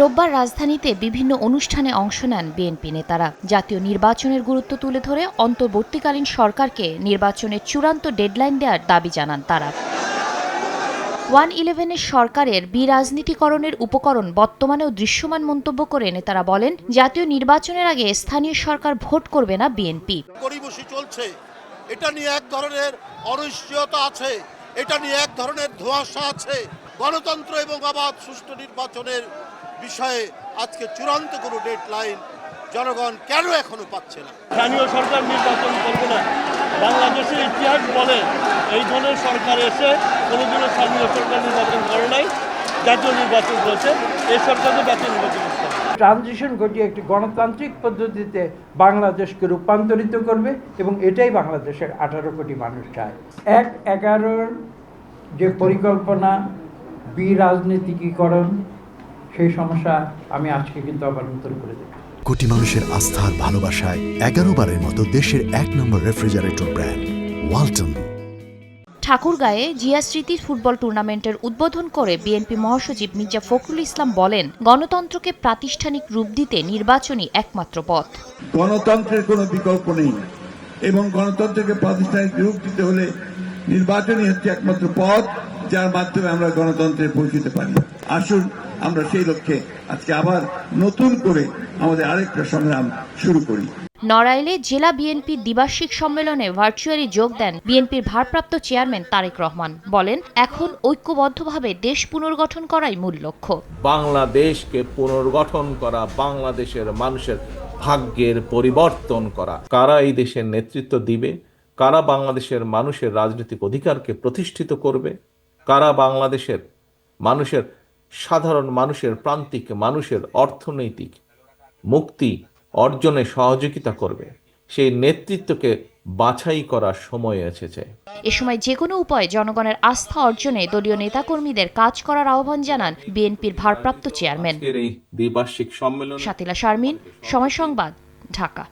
রোববার রাজধানীতে বিভিন্ন অনুষ্ঠানে অংশ নেন বিএনপি নেতারা। জাতীয় নির্বাচনের গুরুত্ব তুলে ধরে অন্তর্বর্তীকালীন সরকারকে নির্বাচনের চূড়ান্ত ডেডলাইন দেওয়ার দাবি জানান তারা। ওয়ান ইলেভেনের সরকারের বিরাজনীতিকরণের উপকরণ বর্তমানেও দৃশ্যমান মন্তব্য করে নেতারা বলেন, জাতীয় নির্বাচনের আগে স্থানীয় সরকার ভোট করবে না বিএনপি। চলছে। এটা নিয়ে এক ধরনের অনিশ্চয়তা আছে। এটা নিয়ে এক ধরনের ধোঁয়াশা আছে। গণতন্ত্র এবং অবাধ সুষ্ঠু নির্বাচনের বিষয়ে আজকে চূড়ান্ত কোনো ডেট লাইন জনগণ কেন এখনও পাচ্ছে না? স্থানীয় সরকার নির্বাচন করবে না। বাংলাদেশের ইতিহাস বলে এই ধরনের সরকার এসে কোনোদিনও স্থানীয় সরকার নির্বাচন করে নাই জাতীয় নির্বাচন করেছে এই সরকারকে জাতীয় নির্বাচন ট্রানজিশন ঘটিয়ে একটি গণতান্ত্রিক পদ্ধতিতে বাংলাদেশকে রূপান্তরিত করবে এবং এটাই বাংলাদেশের আঠারো কোটি মানুষ চায়। এক এগারোর যে পরিকল্পনা বিরাজনীতিকীকরণ সেই সমস্যা আমি আজকে কিন্তু আবার নতুন করে দেব কোটি মানুষের আস্থার ভালোবাসায় এগারো বারের মতো দেশের এক নম্বর রেফ্রিজারেটর ব্র্যান্ড ওয়ালটন। ঠাকুরগাঁয়ে জিয়া স্মৃতি ফুটবল টুর্নামেন্টের উদ্বোধন করে বিএনপি মহাসচিব মির্জা ফখরুল ইসলাম বলেন গণতন্ত্রকে প্রাতিষ্ঠানিক রূপ দিতে নির্বাচনই একমাত্র পথ। গণতন্ত্রের কোনো বিকল্প নেই। এবং গণতন্ত্রকে প্রাতিষ্ঠানিক রূপ দিতে হলে নির্বাচনই হচ্ছে একমাত্র পথ যার মাধ্যমে আমরা গণতন্ত্রে পৌঁছতে পারি আসুন আমরা সেই লক্ষ্যে আজকে আবার নতুন করে আমাদের আরেকটা সংগ্রাম শুরু করি। নড়াইলে জেলা বিএনপির দ্বিবার্ষিক সম্মেলনে ভার্চুয়ালি যোগ দেন বিএনপির ভারপ্রাপ্ত চেয়ারম্যান তারেক রহমান। বলেন এখন ঐক্যবদ্ধভাবে দেশ পুনর্গঠন করাই মূল লক্ষ্য। বাংলাদেশকে পুনর্গঠন করা বাংলাদেশের মানুষের ভাগ্যের পরিবর্তন করা। কারা এই দেশের নেতৃত্ব দিবে? কারা বাংলাদেশের মানুষের রাজনৈতিক অধিকারকে প্রতিষ্ঠিত করবে? কারা বাংলাদেশের মানুষের সাধারণ মানুষের প্রান্তিক মানুষের অর্থনৈতিক মুক্তি অর্জনে সহযোগিতা করবে। সেই নেতৃত্বকে বাছাই করার সময় এসেছে। এ সময় যে কোনো উপায়ে জনগণের আস্থা অর্জনে দলীয় নেতাকর্মীদের কাজ করার আহ্বান জানান বিএনপির ভারপ্রাপ্ত চেয়ারম্যান। দ্বিবার্ষিক সম্মেলন শাতিলা শারমিন সময় সংবাদ ঢাকা।